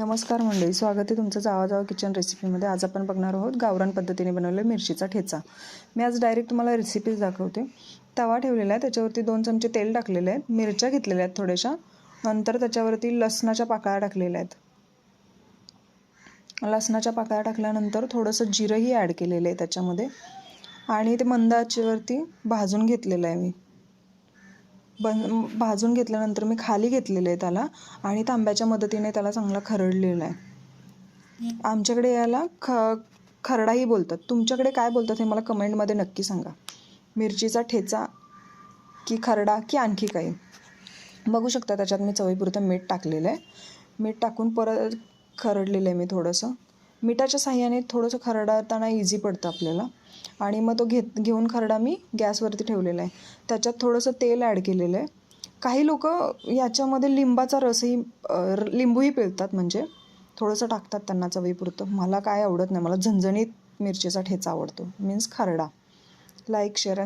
नमस्कार मंडळी स्वागत आहे तुमचं जावा जावा किचन रेसिपीमध्ये आज आपण बघणार आहोत गावरान पद्धतीने बनवलेला मिरचीचा ठेचा. मी आज डायरेक्ट तुम्हाला रेसिपीज दाखवते. तवा ठेवलेला आहे त्याच्यावरती दोन चमचे तेल टाकलेले आहेत मिरच्या घेतलेल्या आहेत थोड्याशा. नंतर त्याच्यावरती लसणाच्या पाकळ्या टाकलेल्या आहेत. लसणाच्या पाकळ्या टाकल्यानंतर थोडंसं जिरंही ॲड केलेलं आहे त्याच्यामध्ये. आणि ते मंदाच्यावरती भाजून घेतलेलं आहे मी. बन भाजून घेतल्यानंतर मी खाली घेतलेलं आहे त्याला आणि तांब्याच्या मदतीने त्याला चांगला खरडलेला आहे. आमच्याकडे याला ख खरडाही बोलतात. तुमच्याकडे काय बोलतात हे मला कमेंटमध्ये नक्की सांगा. मिरचीचा ठेचा की खरडा की आणखी काही? बघू शकता त्याच्यात मी चवीपुरतं मीठ टाकलेलं आहे. मीठ टाकून परत खरडलेलं आहे मी थोडंसं. मिठाच्या साह्याने थोडंसं खरडताना इझी पडतं आपल्याला. आणि मग तो घेत घेऊन खरडा मी गॅसवरती ठेवलेला आहे. त्याच्यात थोडंसं तेल ॲड केलेलं आहे. काही लोक याच्यामध्ये लिंबाचा रसही लिंबूही पिळतात म्हणजे. थोडंसं टाकतात त्यांना चवीपुरतं. मला काय आवडत नाही. मला झणझणीत मिरचीचा ठेचा आवडतो. मीन्स खरडा. Like share